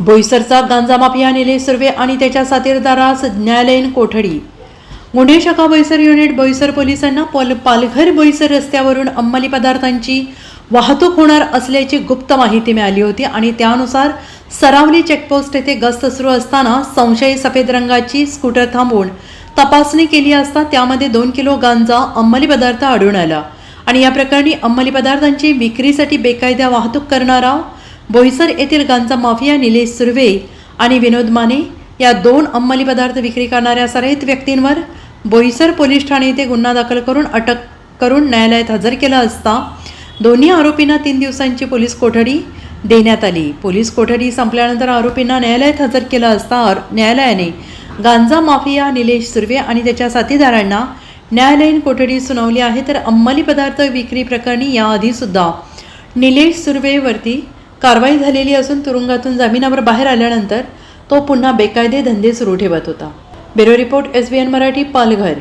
बोईसरचा गांजा माफिया निलेश सुर्वे आणि त्याच्या साथीदारास न्यायालयीन कोठडी. गुन्हे शाखा बोईसर युनिट बोईसर पोलिसांना पल पालघर बोईसर रस्त्यावरून अंमली पदार्थांची वाहतूक होणार असल्याची गुप्त माहिती मिळाली होती आणि त्यानुसार सरावली चेकपोस्ट येथे गस्त सुरू असताना संशयी सफेद रंगाची स्कूटर थांबवून तपासणी केली असता त्यामध्ये दोन किलो गांजा अंमली पदार्थ आढळून आला. आणि या प्रकरणी अंमली पदार्थांची विक्रीसाठी बेकायदा वाहतूक करणारा बोईसर येथील गांजा माफिया निलेश सुर्वे आणि विनोद माने या दोन अंमली पदार्थ विक्री करणाऱ्या सरहित व्यक्तींवर बोईसर पोलीस ठाणे येथे गुन्हा दाखल करून अटक करून न्यायालयात हजर केलं असता दोन्ही आरोपींना तीन दिवसांची पोलीस कोठडी देण्यात आली. पोलीस कोठडी संपल्यानंतर आरोपींना न्यायालयात हजर केलं असता न्यायालयाने गांजा माफिया निलेश सुर्वे आणि त्याच्या साथीदारांना न्यायालयीन कोठडी सुनावली आहे तर अंमली पदार्थ विक्री प्रकरणी याआधीसुद्धा निलेश सुर्वेवरती कारवाई झालेली असून तुरुंगातून जामिनावर बाहेर आल्यानंतर तो पुन्हा बेकायदे धंदे सुरू ठेवत होता. Bureau report S B N Marathi Palghar.